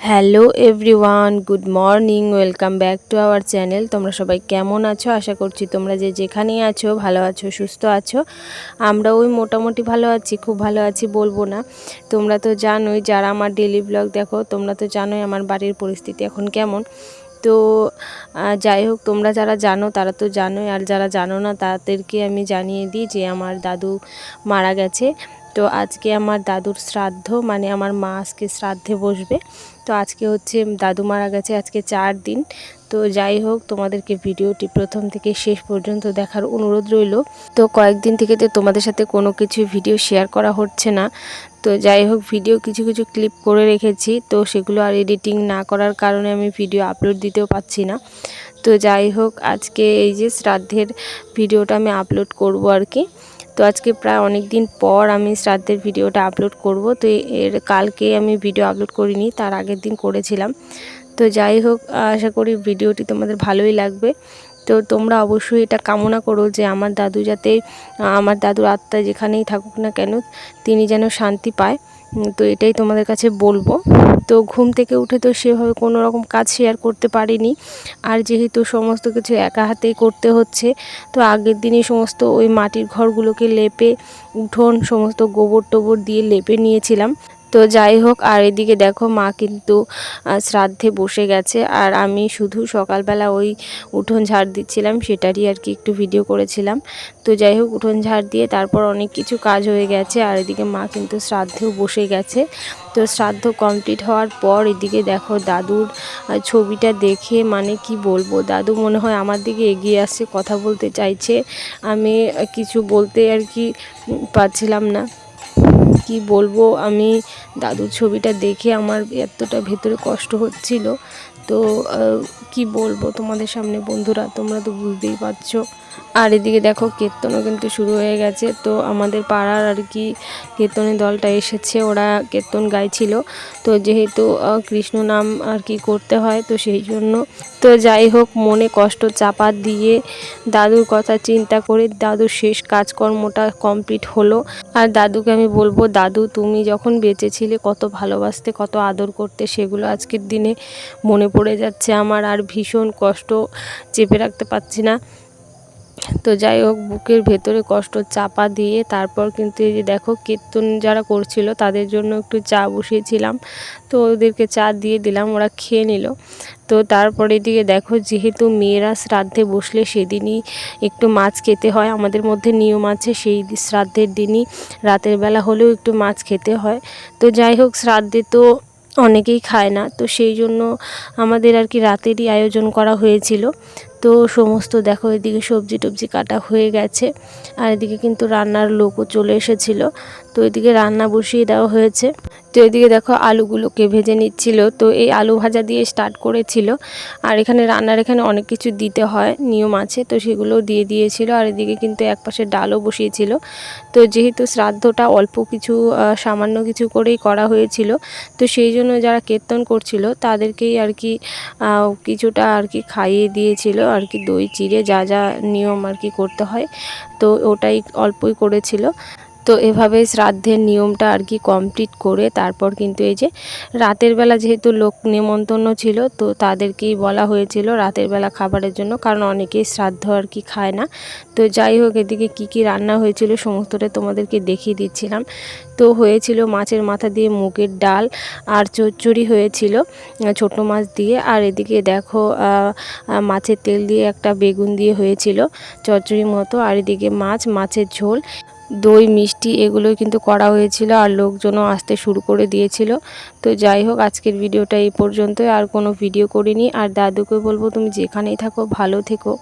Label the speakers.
Speaker 1: Hello everyone, good morning, welcome back to our channel. তোমরা সবাই কেমন আছো? আশা করছি তোমরা যে যেখানেই আছো, ভালো আছো, সুস্থ আছো। আমরা ওই মোটামুটি ভালো আছি, খুব ভালো আছি বলব না। তোমরা তো জানোই, যারা আমার ডেলি ব্লগ দেখো, তোমরা তো জানোই আমার বাড়ির পরিস্থিতি এখন কেমন। তো যাই হোক, তোমরা যারা জানো, তারা তো জানোই। আর যারা জানো না, তাদেরকে আমি জানিয়ে দিই যে আমার দাদু মারা গেছে। তো আজকে আমার দাদুর শ্রাদ্ধ মানে আমার মা আজকে শ্রাদ্ধে বসবে। তো আজকে হচ্ছে দাদু মারা গেছে আজকে চার দিন। তো যাই হোক, তোমাদেরকে ভিডিওটি প্রথম থেকে শেষ পর্যন্ত দেখার অনুরোধ রইল। তো কয়েকদিন থেকে তো তোমাদের সাথে কোনো কিছু ভিডিও শেয়ার করা হচ্ছে না। তো যাই হোক, ভিডিও কিছু কিছু ক্লিপ করে রেখেছি। তো সেগুলো আর এডিটিং না করার কারণে আমি ভিডিও আপলোড দিতেও পাচ্ছি না। তো যাই হোক, আজকে এই যে শ্রাদ্ধের ভিডিওটা আমি আপলোড করব আর কি। তো আজকে প্রায় অনেক দিন পর আমি শ্রাদ্ধের ভিডিওটা আপলোড করব। তো এর কালকে আমি ভিডিও আপলোড করিনি, তার আগের দিন করেছিলাম। তো যাই হোক, আশা করি ভিডিওটি তোমাদের ভালোই লাগবে। তো তোমরা অবশ্যই এটা কামনা করো যে আমার দাদু যাতে, আমার দাদুর আত্মা যেখানেই থাকুক না কেন, তিনি যেন শান্তি পায়। তো এটাই তোমাদের কাছে বলব। তো ঘুম থেকে উঠে তো সেভাবে কোনো রকম কাজ শেয়ার করতে পারিনি। আর যেহেতু সমস্ত কিছু একা হাতেই করতে হচ্ছে, তো আগের দিনই সমস্ত ওই মাটির ঘরগুলোকে লেপে, উঠোন, সমস্ত গোবর টোবর দিয়ে লেপে নিয়েছিলাম। তো যাই হোক, আর এদিকে দেখো মা কিন্তু শ্রাদ্ধে বসে গেছে। আর আমি শুধু সকালবেলা ওই উঠোন ঝাড় দিচ্ছিলাম, সেটারই আর কি একটু ভিডিও করেছিলাম। তো যাই হোক, উঠোন ঝাড় দিয়ে তারপর অনেক কিছু কাজ হয়ে গেছে, আর এদিকে মা কিন্তু শ্রাদ্ধেও বসে গেছে। তো শ্রাদ্ধ কমপ্লিট হওয়ার পর এদিকে দেখো দাদুর ছবিটা দেখে মানে কি বলব, দাদু মনে হয় আমার দিকে এগিয়ে আসছে, কথা বলতে চাইছে। আমি কিছু বলতে আর কি পারছিলাম না। কি বলব আমি দাদুর ছবিটা দেখে আমার এতটা ভেতরে কষ্ট হচ্ছিল তো কি বলব তোমাদের সামনে বন্ধুরা, তোমরা তো বুঝতেই পারছ। আর এদিকে দেখো কীর্তনও কিন্তু শুরু হয়ে গেছে। তো আমাদের পাড়ার আর কি কীর্তনের দলটা এসেছে, ওরা কীর্তন গাইছিল। তো যেহেতু কৃষ্ণ নাম আর কি করতে হয়, তো সেই জন্য। তো যাই হোক, মনে কষ্ট চাপা দিয়ে দাদুর কথা চিন্তা করে দাদুর শেষ কাজকর্মটা কমপ্লিট হলো। আর দাদুকে আমি বলব, দাদু তুমি যখন বেঁচে ছিলে কত ভালোবাসতে, কত আদর করতে, সেগুলো আজকের দিনে মনে পড়ে যাচ্ছে আমার আর ভীষণ কষ্ট চেপে রাখতে পারছি না। তো যাই হোক, বুকের ভেতরে কষ্ট চাপা দিয়ে তারপর কিন্তু এই যে দেখো কীর্তন যারা করছিল তাদের জন্য একটু চা বসিয়েছিলাম। তো ওদেরকে চা দিয়ে দিলাম, ওরা খেয়ে নিল। তো তারপরে এদিকে দেখো যেহেতু মেয়েরা শ্রাদ্ধে বসলে সেদিনই একটু মাছ খেতে হয়, আমাদের মধ্যে নিয়ম আছে সেই শ্রাদ্ধের দিনই। রাতের বেলা হলেও একটু মাছ খেতে হয়। তো যাই হোক, শ্রাদ্ধে তো অনেকেই খায় না। তো সেই জন্য আমাদের আর কি রাতেরই আয়োজন করা হয়েছিল। তো সমস্ত দেখো, এদিকে সবজি টবজি কাটা হয়ে গেছে, আর এদিকে কিন্তু রান্নার লোকও চলে এসেছিল। তো এদিকে রান্না বসিয়ে দেওয়া হয়েছে। তো এদিকে দেখো আলুগুলোকে ভেজে নিচ্ছিল। তো এই আলু ভাজা দিয়ে স্টার্ট করেছিল। আর এখানে রান্নার এখানে অনেক কিছু দিতে হয়, নিয়ম আছে, তো সেগুলোও দিয়ে দিয়েছিল। আর এদিকে কিন্তু একপাশে ডালও বসিয়েছিল। তো যেহেতু শ্রাদ্ধটা অল্প কিছু সামান্য কিছু করেই করা হয়েছিল, তো সেই জন্য যারা কীর্তন করছিল তাদেরকেই আর কি কিছুটা আর কি খাইয়ে দিয়েছিল। আর কি দই, চিড়ে যা যা নিয়ম আর কি করতে হয়। তো ওটাই অল্পই করেছিল। তো এভাবে শ্রাদ্ধের নিয়মটা আর কি কমপ্লিট করে তারপর কিন্তু এই যে রাতের বেলা যেহেতু লোক নেমন্তন্ন ছিল, তো তাদেরকেই বলা হয়েছিল রাতের বেলা খাবারের জন্য, কারণ অনেকেই শ্রাদ্ধ আর কি খায় না। তো যাই হোক, এদিকে কি কি রান্না হয়েছিল সমস্তটা তোমাদেরকে দেখিয়ে দিচ্ছিলাম। তো হয়েছিল মাছের মাথা দিয়ে মুগের ডাল আর চচ্চড়ি হয়েছিল ছোট মাছ দিয়ে। আর এদিকে দেখো মাছের তেল দিয়ে একটা বেগুন দিয়ে হয়েছিল চচ্চড়ির মতো। আর এদিকে মাছ, মাছের ঝোল। দই, মিষ্টি এগুলোই কিন্তু করা হয়েছিল আর লোকজনও আসতে শুরু করে দিয়েছিল। তো যাই হোক, আজকের ভিডিওটা এই পর্যন্তই। আর কোনো ভিডিও করিনি। আর দাদুকে বলব, তুমি যেখানেই থাকো, ভালো থেকো।